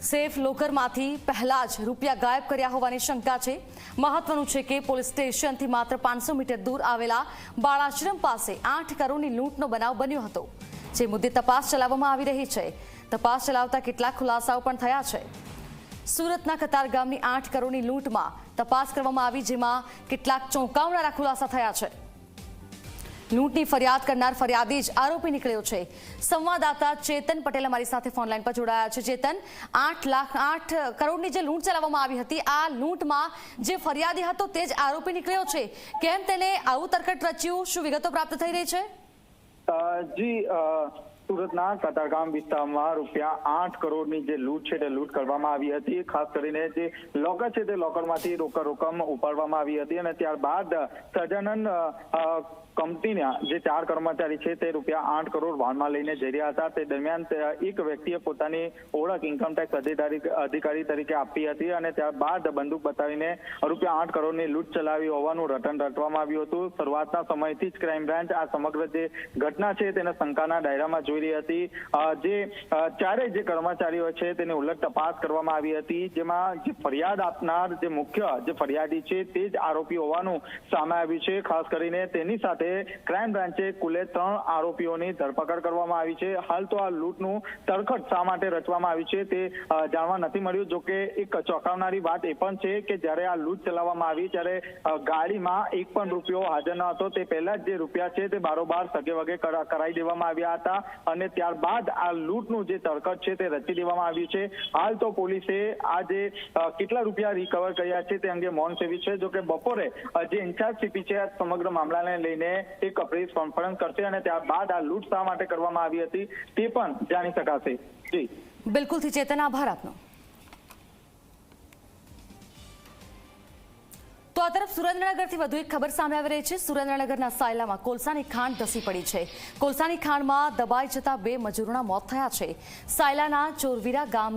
Safe લોકરમાંથી પહેલા જ રૂપિયા ગાયબ કર્યા હોવાની શંકા છે. મહત્વનું છે કે પોલીસ સ્ટેશનથી માત્ર પાંચસો મીટર દૂર આવેલા બાળાશ્રમ પાસે આઠ કરોડની લૂંટનો બનાવ બન્યો હતો, જે મુદ્દે તપાસ ચલાવવામાં આવી રહી છે. તપાસ ચલાવતા કેટલાક ખુલાસાઓ પણ થયા છે. સુરતના કતાર ગામની આઠ કરોડની લૂંટમાં તપાસ કરવામાં આવી, જેમાં કેટલાક ચોંકાવનારા ખુલાસા થયા છે. લૂંટની ફરિયાદ કરનાર ફરિયાદી જ આરોપી નીકળ્યો છે. સંવાદદાતા ચેતન પટેલ અમારી સાથે ફોનલાઈન પર જોડાયા છે. ચેતન, આઠ લાખ, આઠ કરોડની જે લૂંટ ચલાવવામાં આવી હતી, આ લૂંટમાં જે ફરિયાદી હતો તે જ આરોપી નીકળ્યો છે. કેમ તેને આવું તરકટ રચ્યું? શું વિગતો પ્રાપ્ત થઈ રહી છે? જી સુરતના કતારગામ વિસ્તારમાં રૂપિયા આઠ કરોડની જે લૂંટ છે તે લૂંટ કરવામાં આવી હતી. ખાસ કરીને જે લોકર છે તે લોકરમાંથી રોકડ રકમ ઉપાડવામાં આવી હતી અને ત્યારબાદ સજાનંદ કંપનીના જે ચાર કર્મચારી છે તે રૂપિયા આઠ કરોડ વાહનમાં લઈને જઈ રહ્યા હતા. તે દરમિયાન એક વ્યક્તિએ પોતાની ઓળખ ઇન્કમટેક્સ અધિકારી અધિકારી તરીકે આપી હતી અને ત્યારબાદ બંદૂક બતાવીને રૂપિયા આઠ કરોડની લૂંટ ચલાવી હોવાનું રટન રટવામાં આવ્યું હતું. શરૂઆતના સમયથી જ ક્રાઇમ બ્રાન્ચ આ સમગ્ર જે ઘટના છે તેને શંકાના દાયરામાં જોઈ રહી હતી. જે અ, ચારેય જે કર્મચારીઓ છે તેની ઉલટ તપાસ કરવામાં આવી હતી. જેમાં જે ફરિયાદ આપનાર જે મુખ્ય જે ફરિયાદી છે તે જ આરોપી હોવાનું સામે આવ્યું છે. ખાસ કરીને તેની સાથે ક્રાઇમ બ્રાન્ચે કુલે ત્રણ આરોપીઓની ધરપકડ કરવામાં આવી છે. હાલ તો આ લૂંટનું તરખટ શા માટે રચવામાં આવ્યું છે તે જાણવા નથી મળ્યું. જોકે એક ચોંકાવનારી વાત એ પણ છે કે જ્યારે આ લૂંટ ચલાવવામાં આવી ત્યારે ગાડીમાં એક પણ રૂપિયો હાજર ન હતો. તે પહેલા જ જે રૂપિયા છે તે બારોબાર સગે વગે કરા- કરાઈ દેવામાં આવ્યા હતા. અને ત્યારબાદ આ લૂંટનું જે તરકટ છે તે રચી દેવામાં આવ્યું છે. હાલ તો પોલીસે આ જે કેટલા રૂપિયા રિકવર કર્યા છે તે અંગે મૌન સેવી છે, જોકે બપોરે જે ઇન્ચાર્જ સીપી છે, આ સમગ્ર મામલાને લઈને એક પ્રેસ કોન્ફરન્સ કરશે અને ત્યારબાદ આ લૂંટ શા માટે કરવામાં આવી હતી તે પણ જાણી શકાશે. જી. બિલકુલથી ચેતન, આભાર આપનો. તો આ તરફ સુરેન્દ્રનગરથી વધુ એક ખબર સામે આવી રહી છે. સુરેન્દ્રનગરના સાયલામાં કોલસાની ખાણ ધસી પડી છે. કોલસાની ખાણમાં દબાઈ જતા બે મજૂરોના મોત થયા છે. સાયલાના ચોરવીરા ગામની